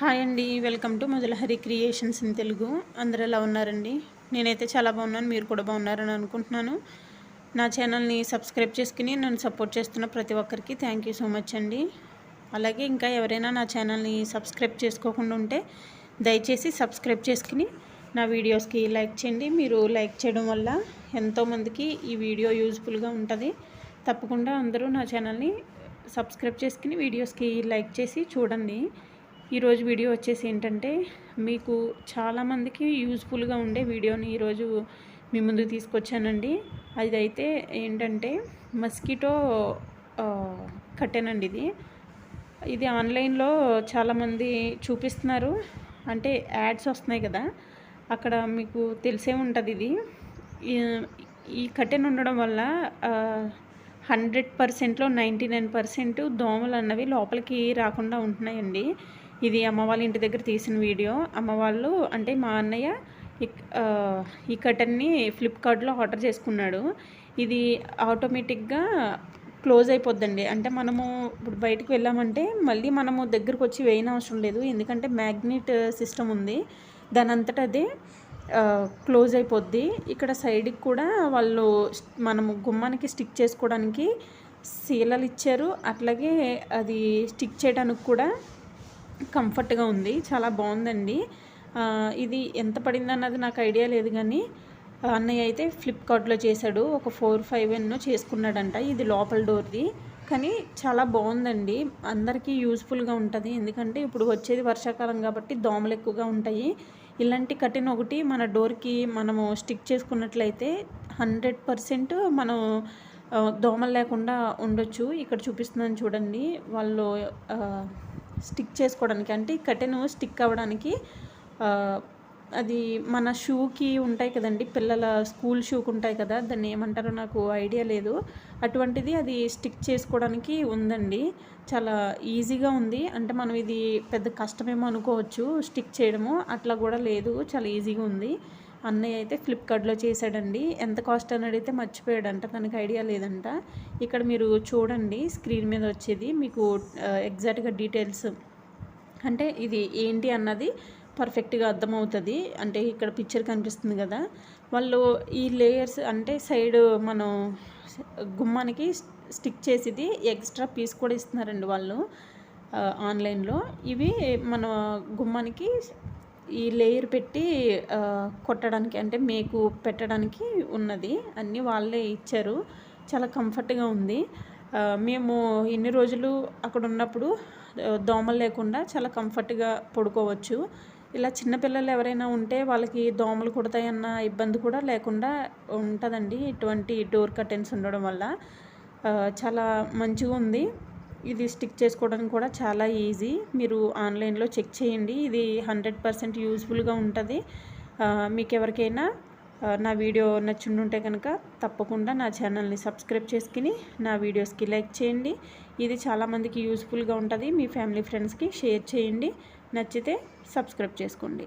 Hi అండి welcome to Modalahari creations in Telugu. అందరు ఎలా ఉన్నారండి? నేనైతే చాలా బాగున్నాను మీరు కూడా బాగున్నారని అనుకుంటున్నాను. నా ఛానల్ని సబ్స్క్రైబ్ చేసుకుని నన్ను సపోర్ట్ చేస్తున్న ప్రతి ఒక్కరికి థ్యాంక్ యూ సో మచ్ అండి. అలాగే ఇంకా ఎవరైనా నా ఛానల్ని సబ్స్క్రైబ్ చేసుకోకుండా ఉంటే దయచేసి సబ్స్క్రైబ్ చేసుకుని నా వీడియోస్కి లైక్ చేయండి. మీరు లైక్ చేయడం వల్ల ఎంతోమందికి ఈ వీడియో యూజ్ఫుల్గా ఉంటుంది. తప్పకుండా అందరూ నా ఛానల్ని సబ్స్క్రైబ్ చేసుకుని వీడియోస్కి లైక్ చేసి చూడండి. ఈరోజు వీడియో వచ్చేసి ఏంటంటే మీకు చాలామందికి యూజ్ఫుల్గా ఉండే వీడియోని ఈరోజు మీ ముందుకు తీసుకొచ్చానండి. అది అయితే ఏంటంటే మస్కిటో కట్టెనండి ఇది. ఇది ఆన్లైన్లో చాలామంది చూపిస్తున్నారు. అంటే యాడ్స్ వస్తున్నాయి కదా అక్కడ మీకు తెలిసే ఉంటుంది ఇది. ఈ కట్టెన్ ఉండడం వల్ల హండ్రెడ్ పర్సెంట్లో నైంటీ నైన్ పర్సెంట్ దోమలు అన్నవి లోపలికి రాకుండా ఉంటున్నాయండి. ఇది అమ్మ వాళ్ళ ఇంటి దగ్గర తీసిన వీడియో. అమ్మ వాళ్ళు అంటే మా అన్నయ్య ఈ కటన్ని ఫ్లిప్కార్ట్లో ఆర్డర్ చేసుకున్నాడు. ఇది ఆటోమేటిక్గా క్లోజ్ అయిపోద్దండి. అంటే మనము ఇప్పుడు బయటకు వెళ్ళామంటే మళ్ళీ మనము దగ్గరకు వచ్చి వేయని అవసరం లేదు. ఎందుకంటే మ్యాగ్నెట్ సిస్టమ్ ఉంది. దాని అంతటా అదే క్లోజ్ అయిపోద్ది. ఇక్కడ సైడ్కి కూడా వాళ్ళు మనము గుమ్మానికి స్టిక్ చేసుకోవడానికి సీలలు ఇచ్చారు. అట్లాగే అది స్టిక్ చేయడానికి కూడా కంఫర్ట్గా ఉంది. చాలా బాగుందండి. ఇది ఎంత పడింది అన్నది నాకు ఐడియా లేదు కానీ అన్నయ్య అయితే ఫ్లిప్కార్ట్లో చేశాడు. ఒక ఫోర్ ఫైవ్ ఎన్నో చేసుకున్నాడంట ఇది లోపల డోర్ది. కానీ చాలా బాగుందండి. అందరికీ యూజ్ఫుల్గా ఉంటుంది. ఎందుకంటే ఇప్పుడు వచ్చేది వర్షాకాలం కాబట్టి దోమలు ఎక్కువగా ఉంటాయి. ఇలాంటి కటిన్ ఒకటి మన డోర్కి మనము స్టిక్ చేసుకున్నట్లయితే హండ్రెడ్ పర్సెంట్ మనం దోమలు లేకుండా ఉండొచ్చు. ఇక్కడ చూపిస్తున్నాను చూడండి. వాళ్ళు స్టిక్ చేసుకోవడానికి అంటే కటెను స్టిక్ అవ్వడానికి అది మన షూకి ఉంటాయి కదండి పిల్లల స్కూల్ షూకి ఉంటాయి కదా దాన్ని ఏమంటారో నాకు ఐడియా లేదు. అటువంటిది అది స్టిక్ చేసుకోవడానికి ఉందండి. చాలా ఈజీగా ఉంది. అంటే మనం ఇది పెద్ద కష్టమేమో అనుకోవచ్చు స్టిక్ చేయడము అట్లా కూడా లేదు. చాలా ఈజీగా ఉంది. అన్నయ్య అయితే ఫ్లిప్కార్ట్లో చేశాడండి. ఎంత కాస్ట్ అని అడిగితే మర్చిపోయాడంట. తనకి ఐడియా లేదంట. ఇక్కడ మీరు చూడండి స్క్రీన్ మీద వచ్చేది. మీకు ఎగ్జాక్ట్గా డీటెయిల్స్. అంటే ఇది ఏంటి అన్నది పర్ఫెక్ట్గా అర్థమవుతుంది. అంటే ఇక్కడ పిక్చర్ కనిపిస్తుంది కదా. వాళ్ళు ఈ లేయర్స్ అంటే సైడ్ మనం గుమ్మానికి స్టిక్ చేసేది ఎక్స్ట్రా పీస్ కూడా ఇస్తున్నారండి వాళ్ళు ఆన్లైన్లో. ఇవి మన గుమ్మానికి ఈ లేయర్ పెట్టి కొట్టడానికి అంటే మేకు పెట్టడానికి ఉన్నది. అన్నీ వాళ్ళే ఇచ్చారు. చాలా కంఫర్ట్గా ఉంది. మేము ఎన్ని రోజులు అక్కడ ఉన్నప్పుడు దోమలు లేకుండా చాలా కంఫర్ట్గా పడుకోవచ్చు. ఇలా చిన్నపిల్లలు ఎవరైనా ఉంటే వాళ్ళకి దోమలు కుడతాయన్న ఇబ్బంది కూడా లేకుండా ఉంటుందండి. ఇటువంటి డోర్ కర్టెన్స్ ఉండడం వల్ల చాలా మంచిగా ఉంది. ఇది స్టిక్ చేసుకోవడం కూడా చాలా ఈజీ. మీరు ఆన్లైన్లో చెక్ చేయండి. ఇది హండ్రెడ్ పర్సెంట్ యూజ్ఫుల్గా ఉంటుంది. మీకు ఎవరికైనా నా వీడియో నచ్చుంటే కనుక తప్పకుండా నా ఛానల్ని సబ్స్క్రైబ్ చేసుకుని నా వీడియోస్కి లైక్ చేయండి. ఇది చాలామందికి యూజ్ఫుల్గా ఉంటుంది. మీ ఫ్యామిలీ ఫ్రెండ్స్కి షేర్ చేయండి. నచ్చితే సబ్స్క్రైబ్ చేసుకోండి.